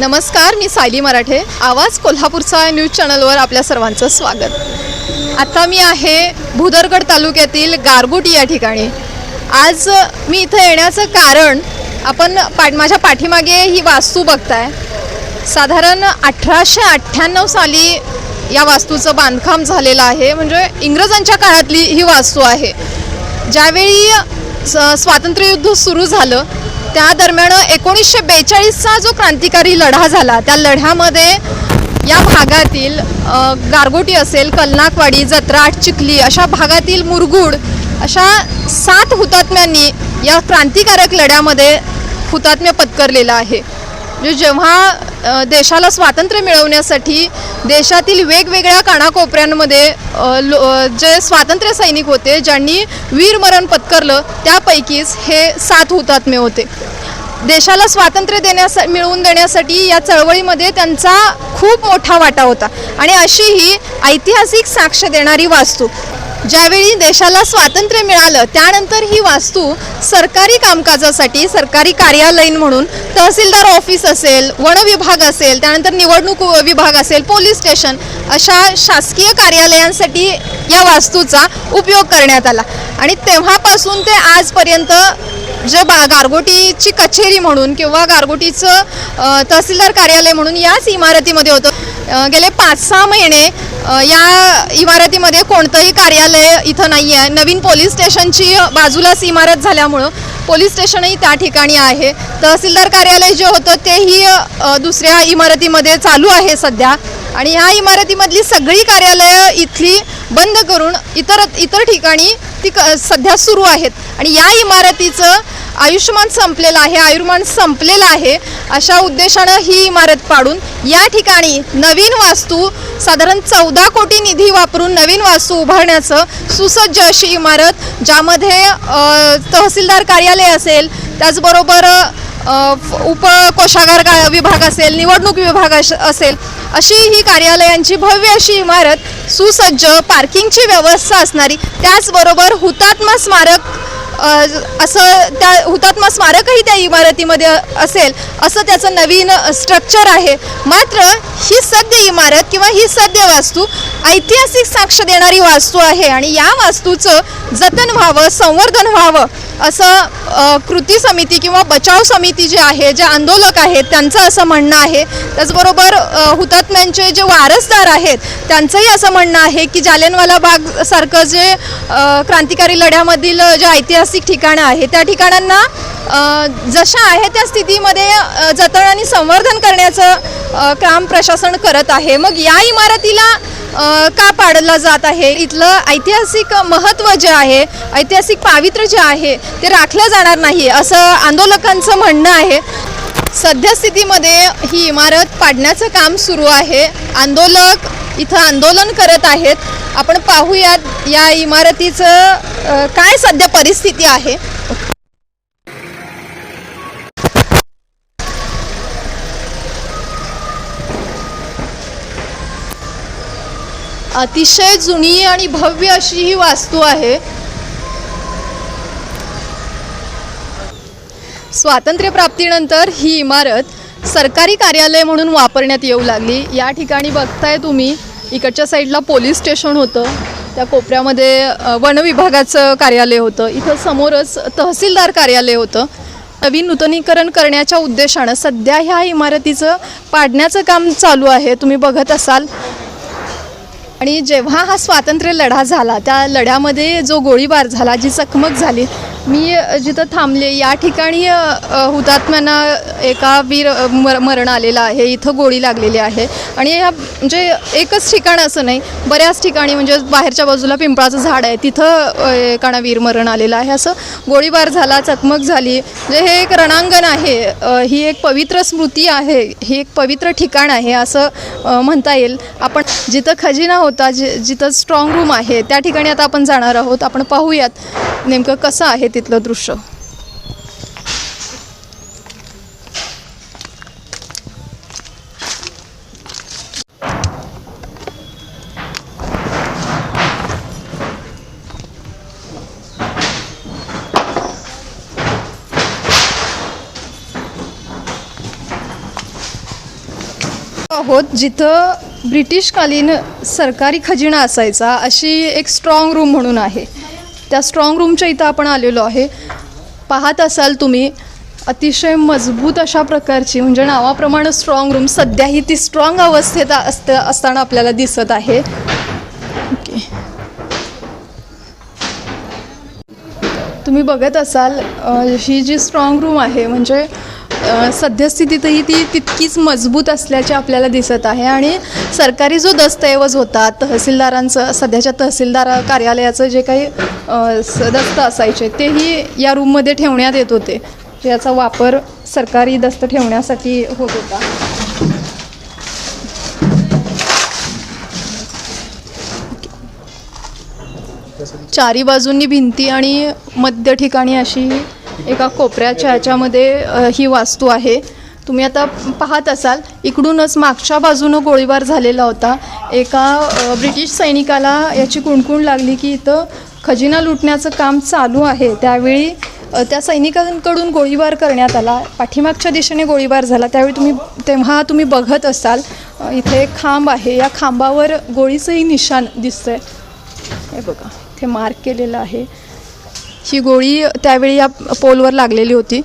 नमस्कार मी सायली मराठे. आवाज कोल्हापूरचा न्यूज चॅनलवर आपल्या सर्वांचं स्वागत. आता मी आहे भुदरगड तालुक्यातील गारगोटी या ठिकाणी. आज मी इथं येण्याचं कारण आपण पाठ माझ्या पाठीमागे ही वास्तू बघताय. साधारण अठराशे अठ्ठ्याण्णव साली या वास्तूचं बांधकाम झालेलं आहे. म्हणजे इंग्रजांच्या काळातली ही वास्तू आहे. ज्यावेळी स- स्वातंत्र्ययुद्ध सुरू झालं त्या दरम्यान एकोणीसशे बेचाळीसचा जो क्रांतिकारी लढा झाला त्या लढ्यामध्ये या भागातील गारगोटी असेल कलनाकवाडी जत्राट चिखली अशा भागातील मुरगुड अशा सात हुतात्म्यांनी या क्रांतिकारक लढ्यामध्ये हुतात्म्य पत्करलेलं आहे. म्हणजे जेव्हा देशाला स्वातंत्र्य मिळवण्यासाठी देशातील वेगवेगळ्या कानाकोपऱ्यांमध्ये लो जे स्वातंत्र्य सैनिक होते ज्यांनी वीरमरण पत्करलं त्यापैकीच हे सात हुतात्मे होते. देशाला स्वातंत्र्य देण्यासा मिळवून देण्यासाठी या चळवळीमध्ये त्यांचा खूप मोठा वाटा होता. आणि अशी ही ऐतिहासिक साक्ष देणारी वास्तू. ज्यावेळी देशाला स्वातंत्र्य मिळालं त्यानंतर ही वास्तू सरकारी कामकाजासाठी सरकारी कार्यालयीन म्हणून तहसीलदार ऑफिस असेल वन विभाग असेल त्यानंतर निवडणूक विभाग असेल पोलीस स्टेशन अशा शासकीय कार्यालयांसाठी या वास्तूचा उपयोग करण्यात आला. आणि तेव्हापासून ते आजपर्यंत जे बा गारगोटीची कचेरी म्हणून किंवा गारगोटीचं तहसीलदार कार्यालय म्हणून याच इमारतीमध्ये होतं. गेले पाच सहा महिने या इमारतीमध्ये कोणतंही कार्यालय इथं नाही आहे नवीन पोलीस स्टेशनची बाजूलाच इमारत झाल्यामुळं पोलीस स्टेशनही त्या ठिकाणी आहे. तहसीलदार कार्यालय जे होतं तेही दुसऱ्या इमारतीमध्ये चालू आहे सध्या. आणि ह्या इमारतीमधली सगळी कार्यालयं इथली बंद करून इतर इतर ठिकाणी ती क सध्या सुरू आहेत. आणि या इमारतीचं आयुष्यमान संपलेलं आहे आयुर्मान संपलेलं आहे अशा उद्देशानं ही इमारत पाडून या ठिकाणी नवीन वास्तू साधारण चौदा कोटी निधी वापरून नवीन वास्तू उभारण्याचं सुसज्ज अशी इमारत ज्यामध्ये तहसीलदार कार्यालय असेल त्याचबरोबर उप फ- उपकोषागार का विभाग असेल निवडणूक विभाग असेल अशी ही कार्यालयांची भव्य अशी इमारत सुसज्ज पार्किंगची व्यवस्था असणारी. त्याचबरोबर हुतात्मा स्मारक असं त्या हुतात्मा स्मारकही त्या इमारतीमध्ये असेल असं त्याचं नवीन स्ट्रक्चर आहे. मात्र ही सद्य इमारत किंवा ही सद्य वास्तू ऐतिहासिक साक्ष देणारी वास्तू आहे आणि या वास्तूचं जतन व्हावं संवर्धन व्हावं असं कृती समिती किंवा बचाव समिती जे आहे जे आंदोलक आहेत त्यांचं असं म्हणणं आहे. त्याचबरोबर हुतात्म्यांचे जे वारसदार आहेत त्यांचंही असं म्हणणं आहे की जालियनवाला बाग सारखं जे क्रांतिकारी लढ्यामधील जे ऐतिहासिक ठिकाणं आहे त्या ठिकाणांना जशा आहे त्या स्थितीमध्ये जतन आणि संवर्धन करण्याचं काम प्रशासन करत आहे. मग या इमारतीला का पाडला जात आहे? इथलं ऐतिहासिक महत्त्व जे आहे ऐतिहासिक पावित्र्य जे आहे ते राखलं जाणार नाही असं आंदोलकांचं म्हणणं आहे. सद्यस्थितीमध्ये ही इमारत पाडण्याचं काम सुरू आहे. आंदोलक इथं आंदोलन करत आहेत. आपण पाहूयात या इमारतीचं काय सध्या परिस्थिती आहे. अतिशय जुनी आणि भव्य अशी ही वास्तू आहे. स्वातंत्र्यप्राप्तीनंतर ही इमारत सरकारी कार्यालय म्हणून वापरण्यात येऊ लागली. या ठिकाणी बघताय तुम्ही इकडच्या साईडला पोलीस स्टेशन होतं त्या कोपऱ्यामध्ये वनविभागाचं वन विभागाचं कार्यालय होतं इथं समोरच तहसीलदार कार्यालय होतं. नवीन नूतनीकरण करण्याच्या उद्देशानं सध्या ह्या इमारतीचं पाडण्याचं काम चालू आहे. तुम्ही बघत असाल आणि जेव्हा हा स्वातंत्र्य लढा झाला त्या लढ्यामध्ये जो गोळीबार झाला जी चकमक झाली मी जिथं थांबले या ठिकाणी हुतात्म्यांना एका वीर मर मरण आलेलं आहे इथं गोळी लागलेली आहे. आणि ह्या म्हणजे एकच ठिकाण असं नाही बऱ्याच ठिकाणी म्हणजे बाहेरच्या बाजूला पिंपळाचं झाड आहे तिथं एकाना वीर मरण आलेलं आहे. असं गोळीबार झाला चकमक झाली. म्हणजे हे एक रणांगण आहे ही एक पवित्र स्मृती आहे ही एक पवित्र ठिकाण आहे असं म्हणता येईल. आपण जिथं खजिना होता जि जिथं स्ट्रॉंग रूम आहे त्या ठिकाणी आता आपण जाणार आहोत. आपण पाहूयात. नेमकं कसं आहे तिथलं दृश्य? आहोत जिथं ब्रिटिशकालीन सरकारी खजिना असायचा अशी एक स्ट्रॉंग रूम म्हणून आहे. त्या स्ट्रॉंग रूमच्या इथं आपण आलेलो आहे. पाहत असाल तुम्ही अतिशय मजबूत अशा प्रकारची म्हणजे नावाप्रमाणे स्ट्रॉंग रूम सध्याही ती स्ट्रॉंग अवस्थेत असत असताना आपल्याला दिसत आहे. ओके. तुम्ही बघत असाल ही जी स्ट्रॉंग रूम आहे म्हणजे सद्यस्थितीतही ती तितकीच मजबूत असल्याचे आपल्याला दिसत आहे आणि सरकारी जो दस्तऐवज होता तहसीलदारांचं सध्याच्या तहसीलदार कार्यालयाचं जे काही स- दस्त असायचे तेही या रूममध्ये ठेवण्यात येत होते याचा वापर सरकारी दस्त ठेवण्यासाठी होत होता. चारी बाजूंनी भिंती आणि मध्य ठिकाणी अशी एका कोपऱ्याच्या ह्याच्यामध्ये ही वास्तू आहे. तुम्ही आता पाहत असाल इकडूनच मागच्या बाजूनं गोळीबार झालेला होता. एका ब्रिटिश सैनिकाला याची कुणकुण लागली की इथं खजिना लुटण्याचं काम चालू आहे. त्यावेळी त्या सैनिकांकडून गोळीबार करण्यात आला. पाठीमागच्या दिशेने गोळीबार झाला. त्यावेळी तुम्ही तेव्हा तुम्ही बघत असाल इथे एक खांब आहे. या खांबावर गोळीचंही निशाण दिसतंय. हे बघा इथे मार्क केलेलं आहे. ही गोळी त्यावेळी या पोलवर लागलेली होती.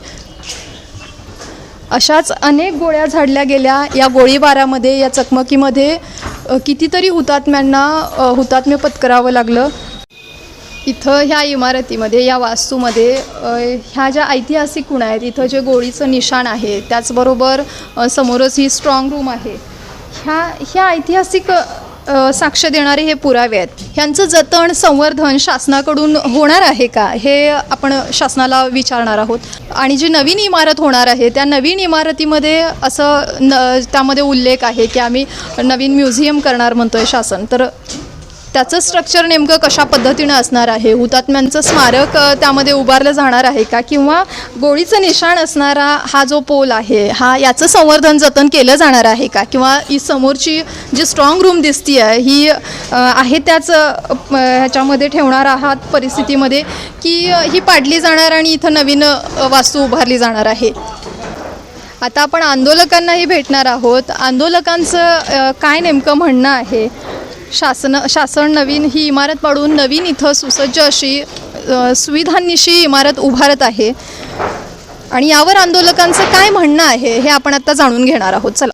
अशाच अनेक गोळ्या झाडल्या गेल्या. या गोळीबारामध्ये या चकमकीमध्ये कितीतरी हुतात्म्यांना हुतात्म्य पत्करावं लागलं. इथं ह्या इमारतीमध्ये या वास्तूमध्ये ह्या ज्या ऐतिहासिक खुणा आहेत इथं जे गोळीचं निशाण आहे त्याचबरोबर समोरच ही स्ट्रॉंग रूम आहे. ह्या ह्या ऐतिहासिक साक्ष देणारे हे पुरावे आहेत. ह्यांचं जतन संवर्धन शासनाकडून होणार आहे का हे आपण शासनाला विचारणार आहोत. आणि जी नवीन इमारत होणार आहे त्या नवीन इमारतीमध्ये असं न त्यामध्ये उल्लेख आहे की आम्ही नवीन म्युझियम करणार म्हणतोय शासन. तर त्याचं स्ट्रक्चर नेमकं कशा पद्धतीनं असणार आहे? हुतात्म्यांचं स्मारक त्यामध्ये उभारलं जाणार आहे का? किंवा गोळीचं निशाण असणारा हा जो पोल आहे हा याचं संवर्धन जतन केलं जाणार आहे का? किंवा ही समोरची जी स्ट्रॉंग रूम दिसती आहे ही आहे त्याच ह्याच्यामध्ये ठेवणार आहात परिस्थितीमध्ये? की ही पाडली जाणार आणि इथं नवीन वास्तू उभारली जाणार आहे? आता आपण आंदोलकांनाही भेटणार आहोत. आंदोलकांचं काय नेमकं म्हणणं आहे? शासन शासन नवीन ही इमारत पाडून नवीन इथं सुसज्ज अशी सुविधांनिशी इमारत उभारत आहे. आणि यावर आंदोलकांचं काय म्हणणं आहे हे आपण आता जाणून घेणार आहोत. चला.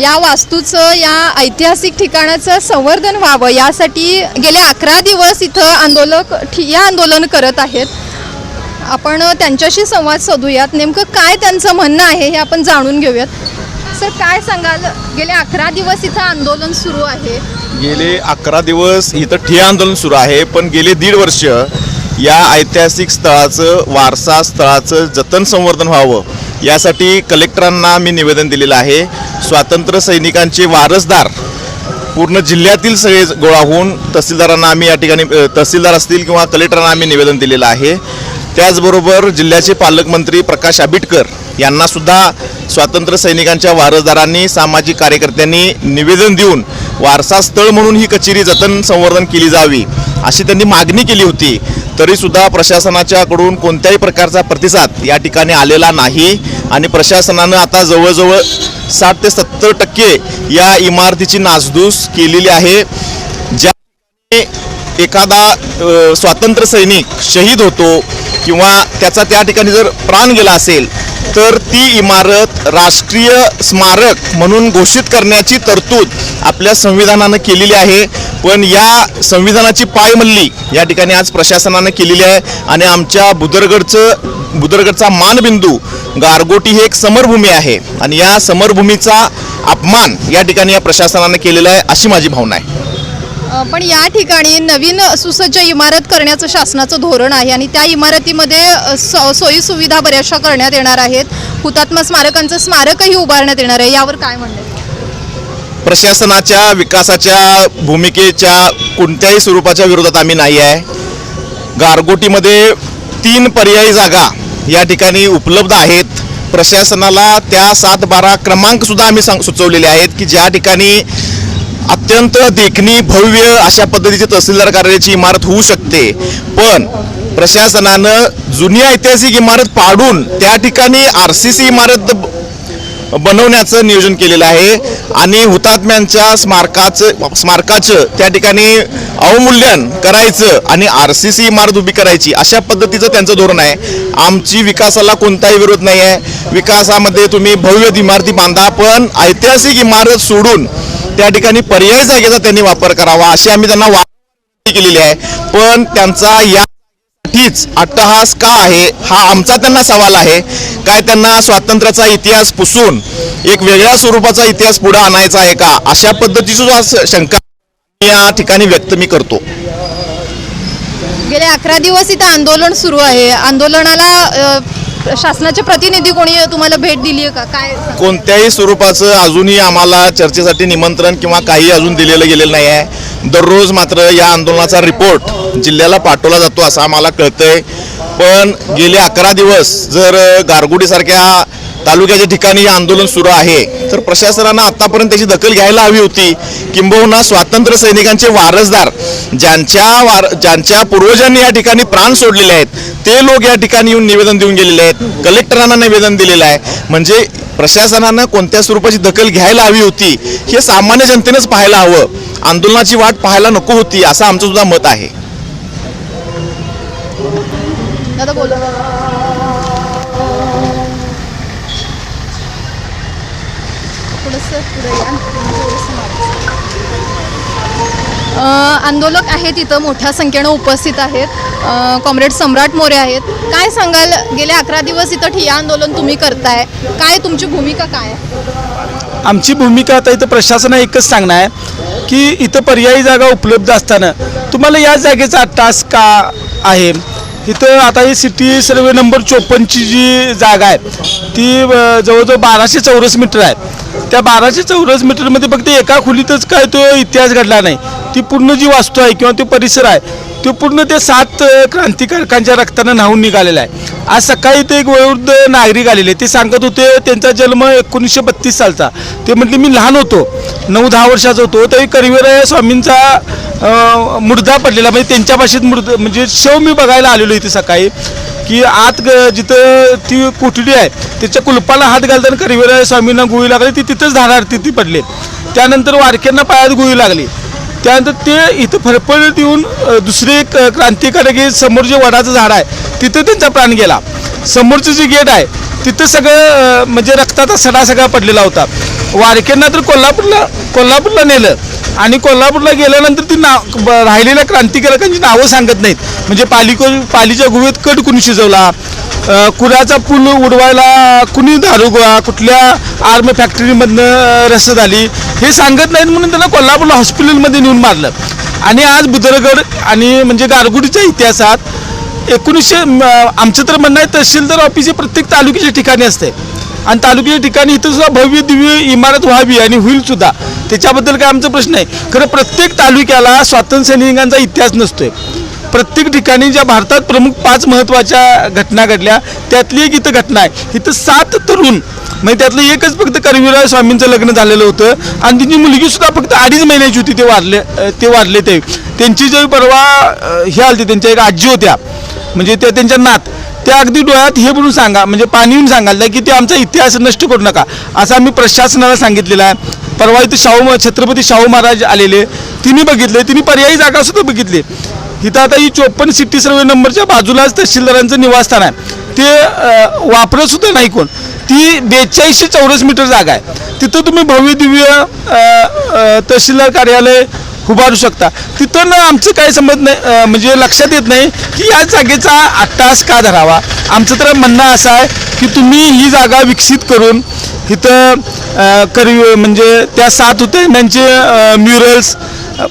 या वास्तूचं या ऐतिहासिक ठिकाणाचं संवर्धन व्हावं यासाठी गेले अकरा दिवस इथं आंदोलक ठिय्या आंदोलन करत आहेत. आपण त्यांच्याशी संवाद साधूयात. नेमकं काय त्यांचं म्हणणं आहे हे आपण जाणून घेऊयात. सर काय सांगाल? गेले अकरा दिवस इथं आंदोलन सुरू आहे. गेले अकरा दिवस इथं ठिया आंदोलन सुरू आहे पण गेले दीड वर्ष या ऐतिहासिक स्थळाचं वारसा स्थळाचं जतन संवर्धन व्हावं यासाठी कलेक्टरांना मी निवेदन दिलेलं आहे. स्वातंत्र्य सैनिकांचे वारसदार पूर्ण जिल्ह्यातील सगळे गोळा होऊन तहसीलदारांना आम्ही या ठिकाणी तहसीलदार असतील किंवा कलेक्टरांना आम्ही निवेदन दिलेलं आहे. त्याचबरोबर जिल्ह्याचे पालकमंत्री प्रकाश आबिटकर यांनासुद्धा स्वातंत्र्यसैनिकांच्या स्वातंत्र्य सैनिकांच्या वारसदारांनी सामाजिक कार्यकर्त्यांनी निवेदन देऊन वारसा स्थळ म्हणून ही कचेरी जतन संवर्धन केली जावी अशी त्यांनी मागणी केली होती. तरीसुद्धा प्रशासनाच्याकडून कोणत्याही प्रकारचा प्रतिसाद या ठिकाणी आलेला नाही आणि प्रशासनानं आता जवळजवळ साठ ते सत्तर टक्के या इमारतीची नासधूस केलेली आहे. ज्या एखादा स्वातंत्र्य सैनिक शहीद होतो किंवा त्याचा त्या ठिकाणी जर प्राण गेला असेल तर ती इमारत राष्ट्रीय स्मारक म्हणून घोषित करण्याची तरतूद आपल्या संविधानानं केलेली आहे. पण या संविधानाची पायमल्ली या ठिकाणी आज प्रशासनानं केलेली आहे आणि आमच्या बुदरगडचं बुदरगडचा मानबिंदू गारगोटी ही एक समरभूमी आहे. आणि या समरभूमीचा अपमान या ठिकाणी या प्रशासनानं केलेला आहे अशी माझी भावना आहे. पण या ठिकाणी नवीन सुसज्ज इमारत करण्याचं शासनाचं धोरण आहे आणि त्या इमारतीमध्ये सो सोयी सुविधा बऱ्याचशा करण्यात येणार आहेत. हुतात्मा स्मारकांचं स्मारकही उभारण्यात येणार आहे. यावर काय म्हणणं प्रशासनाच्या विकासाच्या भूमिकेच्या कोणत्याही स्वरूपाच्या विरोधात आम्ही नाही आहे. गारगोटीमध्ये तीन पर्यायी जागा या ठिकाणी उपलब्ध आहेत. प्रशासनाला त्या सात बारा क्रमांकसुद्धा आम्ही सांग सुचवलेले आहेत की ज्या ठिकाणी अत्यंत देखणी भव्य अशा पद्धतीची तहसीलदार कार्यालयाची इमारत होऊ शकते. पण प्रशासनानं जुनी ऐतिहासिक इमारत पाडून त्या ठिकाणी आर सी सी इमारत बनवण्याचं नियोजन केलेलं आहे. आणि हुतात्म्यांच्या स्मारकाचं स्मारकाचं त्या ठिकाणी अवमूल्यन करायचं आणि आर सी सी इमारत उभी करायची अशा पद्धतीचं त्यांचं धोरण आहे. आमची विकासाला कोणताही विरोध नाही आहे विकासामध्ये तुम्ही भव्य इमारती बांधा पण ऐतिहासिक इमारत सोडून त्या ठिकाणी पर्यायी जागेचा त्यांनी वापर करावा अशी आम्ही त्यांना वा केलेली आहे. पण त्यांचा या तीच अट्टहास का आहे हा आमचा त्यांना सवाल आहे. काय त्यांना स्वातंत्र्याचा इतिहास पुसून एक वेगळ्या स्वरूपाचा इतिहास पुढे आणायचा आहे का? अशा पद्धतीची सुद्धा शंका या ठिकाणी व्यक्त मी करतो. गेले अकरा दिवस इथं आंदोलन सुरू आहे. आंदोलनाला शासनाचे प्रतिनिधी कोणी तुम्हाला भेट दिली आहे का? काय? कोणत्याही स्वरूपाचं अजूनही आम्हाला चर्चेसाठी निमंत्रण किंवा काही अजून दिलेलं गेलेलं नाही आहे. दररोज मात्र या आंदोलनाचा रिपोर्ट जिल्ह्याला पाठवला जातो असं आम्हाला कळतंय. पण गेले अकरा दिवस जर गारगुडीसारख्या तालुक्याच्या ठिकाणी हे आंदोलन सुरू आहे. तर प्रशासनानं आतापर्यंत त्याची दखल घ्यायला हवी होती. किंबहुना स्वातंत्र्य सैनिकांचे वारसदार ज्यांच्या वार ज्यांच्या पूर्वजांनी या ठिकाणी प्राण सोडलेले आहेत ते लोक या ठिकाणी येऊन निवेदन देऊन गेलेले आहेत. कलेक्टरांना निवेदन दिलेलं आहे. म्हणजे प्रशासनानं कोणत्या स्वरूपाची दखल घ्यायला हवी होती हे सामान्य जनतेनंच पाहायला हवं. आंदोलनाची वाट पाहायला नको होती असं आमचं सुद्धा मत आहे. आंदोलक आहेत इथं मोठ्या संख्येनं उपस्थित आहेत. कॉम्रेड सम्राट मोरे आहेत. काय सांगाल? गेले अकरा दिवस इथं ठिया आंदोलन तुम्ही करताय. काय तुमची भूमिका काय आहे? आमची भूमिका आता इथं प्रशासन एकच सांगणं आहे की इथं पर्यायी जागा उपलब्ध असताना तुम्हाला या जागेचा तास का आहे? इथं आता ही सिटी सर्वे नंबर चोपन्नची जी जागा आहे ती जवळजवळ बाराशे चौरस मीटर आहे. त्या बाराशे चौरस मीटरमध्ये फक्त एका खोलीतच काय तो इतिहास घडला नाही. ती पूर्ण जी वास्तू आहे किंवा तो परिसर आहे तो पूर्ण ते सात क्रांतिकारकांच्या रक्तानं न्हावून निघालेला आहे. आज सकाळी ते एक वयोवृद्ध नागरिक आलेले ते सांगत होते त्यांचा जन्म एकोणीसशे बत्तीस सालचा. ते म्हटले मी लहान होतो. नऊ दहा वर्षाचा होतो. तरी करिवेर स्वामींचा अ, मुर्दा पडलेला. म्हणजे त्यांच्या भाषेत मृद म्हणजे शव मी बघायला आलेलो इथे सकाळी की आत ग- जिथं ती कोठडी आहे त्याच्या कुलपाला हात घालताना करिवेर स्वामींना गुळी लागली. ती तिथंच धारार्थी ती पडले. त्यानंतर वारक्यांना पायात गुळी लागली. त्यानंतर ते इथं फरफडत येऊन दुसरे क्रांतिकारक समोर जे वडाचं झाड आहे तिथं त्यांचा प्राण गेला. समोरचं जे गेट आहे तिथं सगळं म्हणजे रक्ताचा सडा सगळा पडलेला होता. वारक्यांना तर कोल्हापूरला कोल्हापूरला नेलं. आणि कोल्हापूरला गेल्यानंतर ती नाव ब- राहिलेल्या क्रांतिकारकांची नावं सांगत नाहीत. म्हणजे पालिको पालीच्या गुहेत कट कुणी शिजवला? कुराचा पूल उडवायला कुणी दारू कुठल्या आर्मी फॅक्टरीमधनं रस्त झाली हे सांगत नाहीत म्हणून त्यांना कोल्हापूरला हॉस्पिटलमध्ये नेऊन मारलं. आणि आज बुदरगड आणि म्हणजे गारगुडीच्या इतिहासात एकोणीसशे आमचं तर म्हणणं आहे तहसीलदार ऑफिस हे प्रत्येक तालुक्याच्या ठिकाणी असते. आणि तालुक्याच्या ठिकाणी इथं सुद्धा भव्य दिव्य इमारत व्हावी आणि होईलसुद्धा त्याच्याबद्दल काय आमचा प्रश्न आहे खरं प्रत्येक तालुक्याला स्वातंत्र्यसैनिकांचा इतिहास नसतोय. प्रत्येक ठिकाणी ज्या भारतात प्रमुख पाच महत्त्वाच्या घटना घडल्या त्यातली एक इथं घटना आहे. इथं सात तरुण म्हणजे त्यातलं एकच फक्त कर्वीराय स्वामींचं लग्न झालेलं होतं. आणि त्यांची मुलगी सुद्धा फक्त अडीच महिन्याची होती ते वारले ते वारले ते. त्यांची जे परवा हे आलती त्यांच्या एक आजी होत्या. म्हणजे त्या त्यांच्या नात. त्या अगदी डोळ्यात हे म्हणून सांगा म्हणजे पाणी येऊन सांगायला की ते आमचा इतिहास नष्ट करू नका. असं आम्ही प्रशासनाला सांगितलेलं आहे. परवा इथे शाहू छत्रपती शाहू महाराज आलेले. तिने बघितले तिने पर्यायी जागा सुद्धा बघितली. इथं आता ही चोपन्न सिटी सर्वे नंबरच्या बाजूलाच तहसीलदारांचं निवासस्थान आहे. ते अं, वापरत सुद्धा नाही कोण. ती बेचाळीसशे चौरस मीटर जागा आहे. तिथं तुम्ही भव्य दिव्य तहसीलदार कार्यालय उभारू शकता. तिथं आमचं काही समज नाही म्हणजे लक्षात येत नाही की या जागेचा अट्टास का धरावा. आमचं तर म्हणणं असं आहे की तुम्ही ही जागा विकसित करून इथं करी म्हणजे त्या सात होते त्यांचे म्युरल्स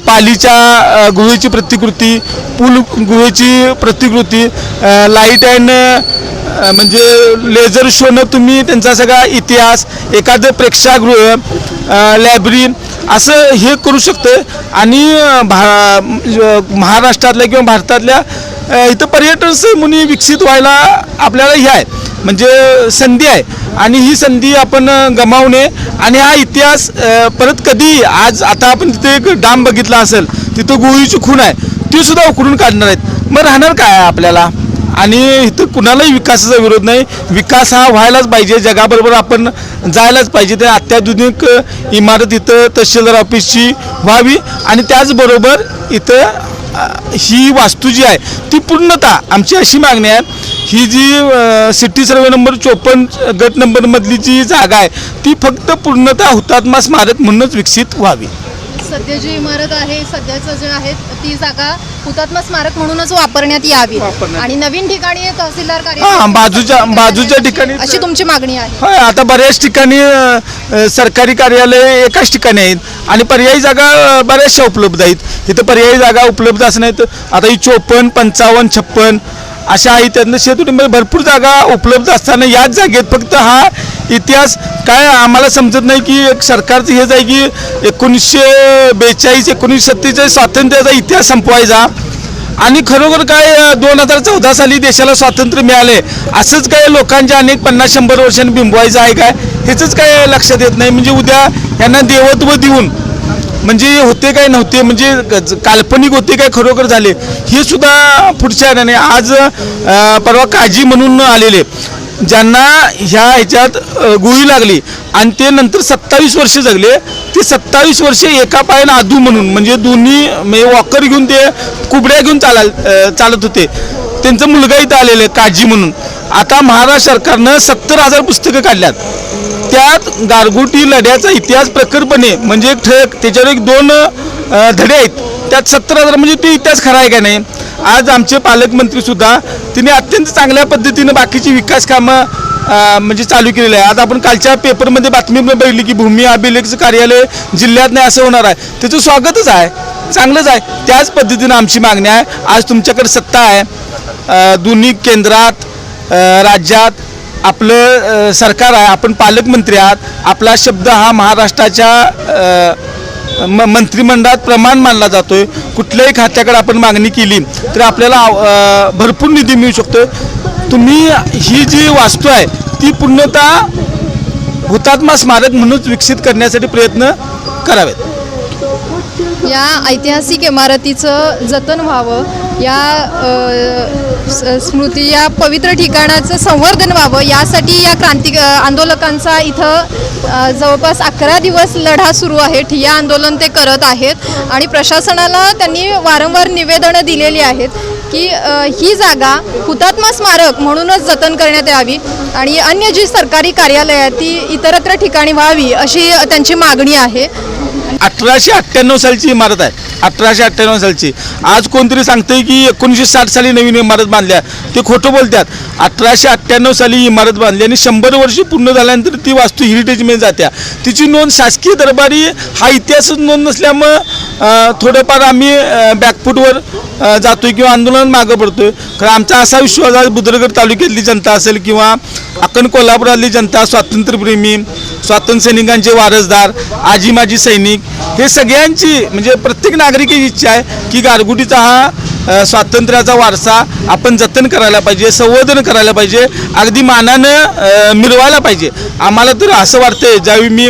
पालीच्या गुहेची प्रतिकृती पूल गुहेची प्रतिकृती लाइट अँड म्हणजे लेझर शोनं तुम्ही त्यांचा सगळा इतिहास एखादं प्रेक्षागृह लायब्ररी असं हे करू शकतं. आणि भा महाराष्ट्रातल्या किंवा भारतातल्या इथं पर्यटन म्हणून विकसित व्हायला आपल्याला हे आहे. म्हणजे संधी आहे. आणि ही संधी आपण गमावणे गमावू नये. आणि हा इतिहास परत कधी आज आता आपण तिथे एक डाम बघितला असेल तिथं गोळीची खूण आहे ती सुद्धा उकडून काढणार आहेत. मग राहणार काय आहे आपल्याला? आणि इथं कुणालाही विकासाचा विरोध नाही. विकास हा व्हायलाच पाहिजे जगाबरोबर आपण जायलाच पाहिजे. तर अत्याधुनिक इमारत इथं तहसीलदार ऑफिसची व्हावी. आणि त्याचबरोबर इथं ही वास्तू जी आहे ती पूर्णतः आमची अशी मागणी आहे. ही जी सिटी सर्वे नंबर चोपन्न गट नंबरमधली जी जागा आहे ती फक्त पूर्णतः हुतात्मा स्मारक म्हणूनच विकसित व्हावी. सध्या जी इमारत आहे सध्याचं जे आहे ती जागा हुतात्मा स्मारक म्हणूनच वापरण्यात यावी. वापरण्यात आणि नवीन ठिकाणी तहसीलदार हा, कार्यालय बाजूच्या- बाजूच्या ठिकाणी- अशी तुमची मागणी आहे. होय आता बऱ्याच ठिकाणी अ, अ, सरकारी कार्यालय एकाच ठिकाणी आहेत. आणि पर्यायी जागा अ, बऱ्याचशा उपलब्ध आहेत. इथं पर्यायी जागा उपलब्ध असण्यात आता ही चोपन्न पंचावन्न छप्पन अशा आहे त्यातनं शेतुटीमध्ये भरपूर जागा उपलब्ध असताना याच जागेत फक्त हा इतिहास काय आम्हाला समजत नाही की एक सरकारचं हेच आहे की एकोणीसशे बेचाळीस एकोणीसशे सत्तेचाळीस स्वातंत्र्याचा इतिहास संपवायचा. आणि खरोखर काय दोन हजार चौदा साली देशाला स्वातंत्र्य मिळाले. असंच काय लोकांच्या अनेक पन्नास शंभर वर्षांनी बिंबवायचं आहे काय? ह्याच काय लक्षात येत नाही. म्हणजे उद्या यांना देवत्व देऊन म्हणजे होते काय नव्हते म्हणजे काल्पनिक होते काय खरोखर झाले हे सुद्धा पुढच्या आणि आज परवा काजी म्हणून आलेले ज्यांना ह्या ह्याच्यात गोळी लागली आणि ते नंतर सत्तावीस वर्षे जगले ते सत्तावीस वर्षे एका पायानं आदू म्हणून म्हणजे दोन्ही म्हणजे वॉकर घेऊन ते कुबड्या घेऊन चाला चालत होते. त्यांचा मुलगा इथं आलेले काजी म्हणून. आता महाराष्ट्र सरकारनं सत्तर हजार पुस्तकं काढल्यात. त्यात गारगोटी लढ्याचा इतिहास प्रखरपणे म्हणजे एक ठळक त्याच्यावर एक दोन धडे आहेत. त्यात सत्तर हजार म्हणजे ते इतिहास खरा आहे का नाही? आज आमचे पालकमंत्रीसुद्धा तिने अत्यंत चांगल्या पद्धतीनं बाकीची विकास कामं म्हणजे चालू केलेलं आहे आज आपण कालच्या पेपरमध्ये बातमी बघितली की भूमी अभिलेखचं कार्यालय जिल्ह्यात नाही असं होणार आहे. त्याचं स्वागतच आहे. चांगलंच आहे. त्याच पद्धतीनं आमची मागणी आहे. आज तुमच्याकडे सत्ता आहे. दोन्ही केंद्रात राज्यात आपलं सरकार आहे आपण पालकमंत्री आहात. आपला शब्द हा महाराष्ट्राच्या म मंत्रिमंडळात प्रमाण मानला जातोय. कुठल्याही खात्याकडे आपण मागणी केली तर आपल्याला भरपूर निधी मिळू शकतो तुम्ही ही जी वास्तू आहे ती पूर्णतः हुतात्मा स्मारक म्हणूनच विकसित करण्यासाठी प्रयत्न करावेत. या ऐतिहासिक इमारतीचं जतन व्हावं या स्मृती या पवित्र ठिकाणाचं संवर्धन व्हावं यासाठी या क्रांती आंदोलकांचा इथं जवळपास अकरा दिवस लढा सुरू आहे ठिय्या आंदोलन ते करत आहेत आणि प्रशासनाला त्यांनी वारंवार निवेदनं दिलेली आहेत की ही जागा हुतात्मा स्मारक म्हणूनच जतन करण्यात यावी आणि अन्य जी सरकारी कार्यालय आहेत ती इतरत्र ठिकाणी व्हावी अशी त्यांची मागणी आहे. अठराशे अठ्ठ्याण्णव सालची इमारत आहे. अठराशे अठ्ठ्याण्णव सालची. आज कोणतरी सांगतंय की एकोणीसशे साठ साली नवीन इमारत बांधल्या. ते खोटं बोलतात. अठराशे अठ्ठ्याण्णव साली इमारत बांधली आणि शंभर वर्ष पूर्ण झाल्यानंतर ती वास्तू हेरिटेजमध्ये जात्या. तिची नोंद शासकीय दरबारी हा इतिहासच नोंद नसल्यामुळं थोडंफार आम्ही बॅकफूटवर जातोय किंवा आंदोलन मागं पडतोय. कारण आमचा असा विश्वास आहे बुद्रगड तालुक्यातली जनता असेल किंवा अखंड कोल्हापुरातली जनता स्वातंत्र्यप्रेमी स्वातंत्र्यसैनिकांचे वारसदार आजी माजी सैनिक हे सगळ्यांची म्हणजे प्रत्येक नागरिकाची इच्छा आहे की गारगुटीचा हा स्वातंत्र्याचा वारसा आपण जतन करायला पाहिजे संवर्धन करायला पाहिजे अगदी मानानं मिळवायला मिरवायला पाहिजे. आम्हाला तर असं वाटतंय ज्यावेळी मी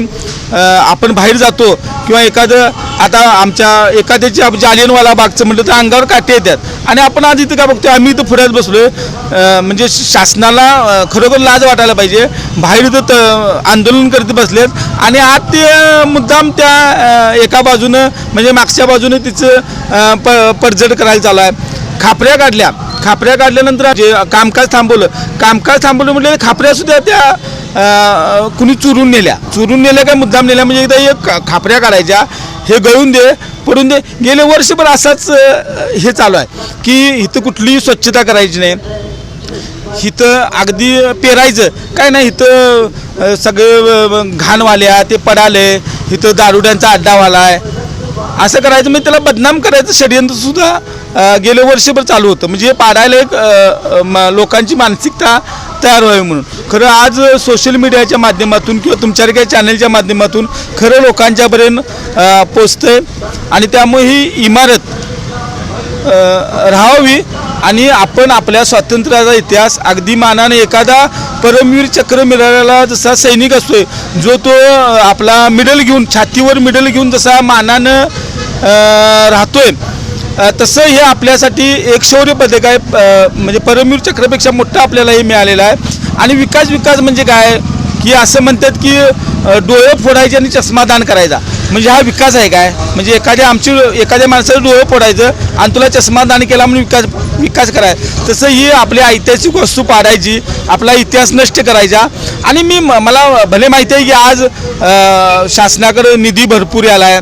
आपण बाहेर जातो किंवा एखादं आता आमच्या एखाद्याची जालियनवाला बागचं म्हटलं तर अंगावर काटे येतात. आणि आपण आज इथं का बघतोय आम्ही इथं पुढ्यात बसलोय. आहे म्हणजे शासनाला खरोखर लाज वाटायला पाहिजे. बाहेर इथं त- आंदोलन करत बसलेत. आणि आज ते मुद्दाम त्या एका बाजूनं म्हणजे मागच्या बाजूनं तिचं प पडझड करायला चालू आहे. खापऱ्या काढल्या. खापऱ्या काढल्यानंतर जे कामकाज थांबवलं. कामकाज थांबवलं म्हटलं खापऱ्यासुद्धा त्या कुणी चुरून नेल्या. चुरून नेल्या काय मुद्दाम नेल्या म्हणजे एकदा एक खापऱ्या काढायच्या हे गळून दे पडून दे. गेले वर्षभर असाच हे चालू आहे की इथं कुठलीही स्वच्छता करायची नाही. इथं अगदी पेरायचं. काय नाही इथं सगळे घाणवाल्या ते पडाले इथं दारुड्यांचा अड्डावाला आहे असं करायचं म्हणजे त्याला बदनाम करायचं षडयंत्र सुद्धा गेले वर्षभर चालू होतं. म्हणजे हे पाडायला एक म- लोकांची मानसिकता तयार व्हावी म्हणून. खरं आज सोशल मीडियाच्या माध्यमातून किंवा तुमच्यासारख्या चॅनलच्या माध्यमातून खरं लोकांच्यापर्यंत पोचतंय आणि त्यामुळे ही इमारत राहावी आणि आपण आपल्या स्वातंत्र्याचा इतिहास अगदी मानाने एखादा परमवीर चक्र मिळालेला जसा सैनिक असतोय जो तो आपला मिडल घेऊन छातीवर मिडल घेऊन जसा मानानं राहतोय. तसं हे आपल्यासाठी एक शौर्य पदक आहे म्हणजे परमवीर चक्रपेक्षा मोठं आपल्याला हे मिळालेलं आहे. आणि विकास विकास म्हणजे काय? की असं म्हणतात की डोळे फोडायचे आणि चष्मा दान करायचा. म्हणजे हा विकास आहे काय? म्हणजे एखाद्या आमची एखाद्या माणसाचं डोळे फोडायचं आणि तुला चष्मा दान केला म्हणून विकास विकास करायचा तसं ही आपली ऐतिहासिक वस्तू पाडायची आपला इतिहास नष्ट करायचा. आणि मी म- मला भले माहिती आहे की आज शासनाकडं शासनाकडे निधी भरपूर आला आहे.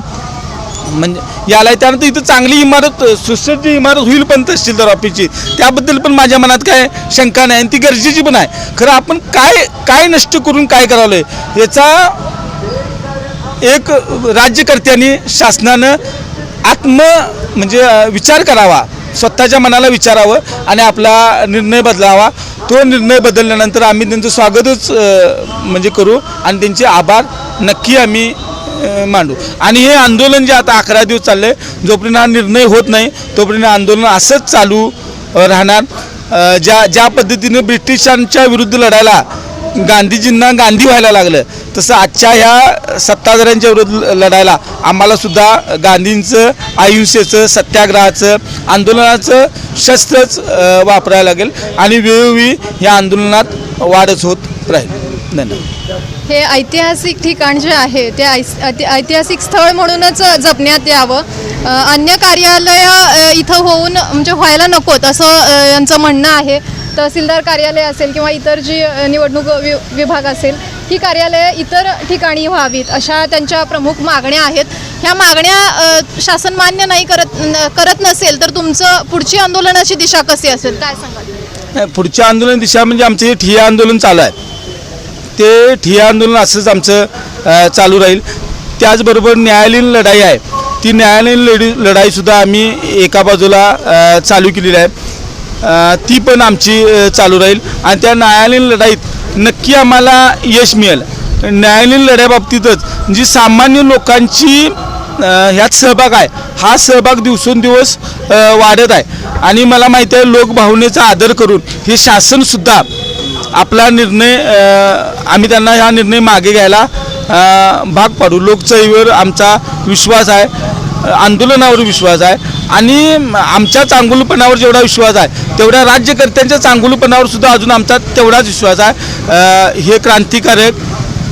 म्हणजे याला त्यानंतर इथं चांगली इमारत सुसज्ज इमारत होईल पण तहसीलदार ऑफिसची. त्याबद्दल पण माझ्या मनात काय शंका नाही आणि ती गरजेची पण आहे. खरं आपण काय काय नष्ट करून काय करावं याचा एक राज्यकर्त्यांनी शासनानं आत्म म्हणजे विचार करावा. स्वतःच्या मनाला विचारावं आणि आपला निर्णय बदलावा. तो निर्णय बदलल्यानंतर आम्ही त्यांचं स्वागतच म्हणजे करू आणि त्यांचे आभार. नक्की आम्ही मांडू. आणि हे आंदोलन जे आता अकरा दिवस चाललंय जोपर्यंत हा निर्णय होत नाही तोपर्यंत आंदोलन असंच चालू राहणार. ज्या ज्या पद्धतीनं ब्रिटिशांच्या विरुद्ध लढायला गांधीजींना गांधी व्हायला लागलं तसं आजच्या ह्या सत्ताधाऱ्यांच्या विरुद्ध लढायला आम्हाला सुद्धा गांधींचं अहिंसेचं सत्याग्रहाचं आंदोलनाचं शस्त्रच वापरायला लागेल. आणि वेळोवेळी या आंदोलनात वाढच होत राहील. हे ऐतिहासिक ठिकाण जे आहे ते ऐस- ऐति- ऐतिहासिक स्थळ म्हणूनच जपण्यात यावं. अन्य कार्यालय इथं होऊन म्हणजे व्हायला नकोत असं यांचं म्हणणं आहे. तहसीलदार कार्यालय असेल किंवा इतर जी निवडणूक वि विभाग असेल ही कार्यालय इतर ठिकाणी व्हावीत अशा त्यांच्या प्रमुख मागण्या आहेत. ह्या मागण्या शासन मान्य नाही करत न- करत नसेल तर तुमचं पुढची आंदोलनाची दिशा कशी असेल? काय सांगाल? पुढच्या आंदोलन दिशा म्हणजे आमचं हे ठिय्या आंदोलन चालू आहे. ते ठिय्या आंदोलन असंच आमचं चालू राहील. त्याचबरोबर न्यायालयीन लढाई आहे. ती न्यायालयीन लढी लढाईसुद्धा आम्ही एका बाजूला चालू केलेली आहे. ती पण आमची चालू राहील. आणि त्या न्यायालयीन लढाईत नक्की आम्हाला यश मिळेल. न्यायालयीन लढ्याबाबतीतच जी सामान्य लोकांची ह्यात सहभाग आहे हा सहभाग दिवसेंदिवस वाढत आहे. आणि मला माहिती आहे लोकभावनेचा आदर करून हे शासनसुद्धा आपला निर्णय आम्ही त्यांना हा निर्णय मागे घ्यायला भाग पाडू. लोकचळीवर आमचा विश्वास आहे आंदोलनावर विश्वास आहे आणि आमच्या चांगुलपणावर जेवढा विश्वास आहे तेवढ्या राज्यकर्त्यांच्या चांगुलपणावर सुद्धा अजून आमचा तेवढाच विश्वास आहे. हे क्रांतिकारक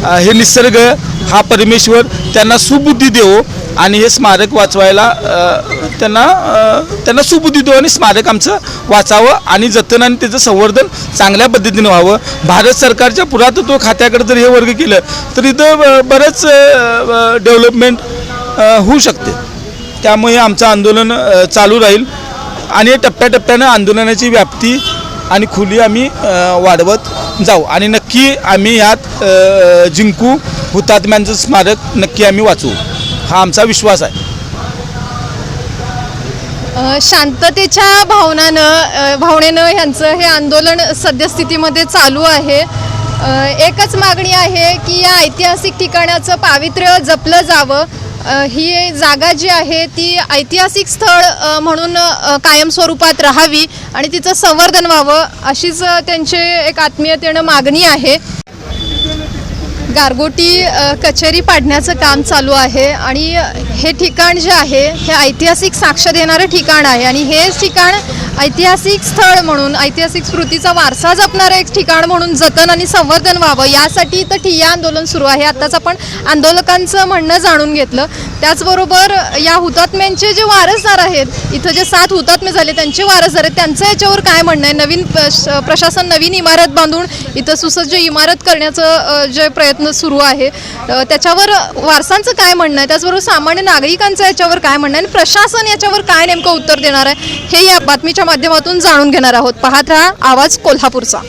हे निसर्ग हा परमेश्वर त्यांना सुबुद्धी देवो आणि हे स्मारक वाचवायला त्यांना त्यांना सुबुद्धी देऊ आणि स्मारक आमचं वाचावं आणि जतन आणि त्याचं संवर्धन चांगल्या पद्धतीने व्हावं. भारत सरकारच्या पुरातत्व खात्याकडे जर हे वर्ग केलं तर इथं बरंच डेव्हलपमेंट होऊ शकते. त्यामुळे आमचं आंदोलन चालू राहील आणि टप्प्याटप्प्यानं आंदोलनाची व्याप्ती आणि खुली आम्ही वाढवत जाऊ. आणि नक्की आम्ही यात जिंकू हुतात्म्यांचं स्मारक नक्की आम्ही वाचू. हा आमचा विश्वास आहे. शांततेच्या भावनानं भावनेनं ह्यांचं हे आंदोलन सद्यस्थितीमध्ये चालू आहे. एकच मागणी आहे की या ऐतिहासिक ठिकाणाचं पावित्र्य जपलं जावं. ही जागा जी आहे ती ऐतिहासिक स्थळ म्हणून कायम कायमस्वरूपात राहावी आणि तिचं संवर्धन व्हावं अशीच त्यांचे एक आत्मीयतेनं मागणी आहे. गारगोटी कचेरी पाडण्याचं काम चालू आहे आणि हे ठिकाण जे आहे हे ऐतिहासिक साक्ष देणारं ठिकाण आहे आणि हे ठिकाण ऐतिहासिक स्थळ म्हणून ऐतिहासिक स्मृतीचा वारसा जपणारं एक ठिकाण म्हणून जतन आणि संवर्धन व्हावं यासाठी इथं ठिय्या आंदोलन सुरू आहे. आत्ताच आपण आंदोलकांचं म्हणणं जाणून घेतलं. त्याचबरोबर या हुतात्म्यांचे जे वारसदार आहेत इथं जे सात हुतात्मे झाले त्यांचे वारसदार आहेत त्यांचं याच्यावर काय म्हणणं आहे? नवीन प्रश- प्रशासन नवीन इमारत बांधून इथं सुसज्ज इमारत करण्याचं जे प्रयत्न सुरू आहे त्याच्यावर वारसांचं काय म्हणणं आहे? त्याचबरोबर सामान्य नागरिकांचं याच्यावर काय म्हणणं आहे? आणि प्रशासन याच्यावर काय नेमकं उत्तर देणार आहे? हे या बातमीच्या माध्यमातून जाणून घेणार आहोत. पाहत राहा आवाज कोल्हापूरचा.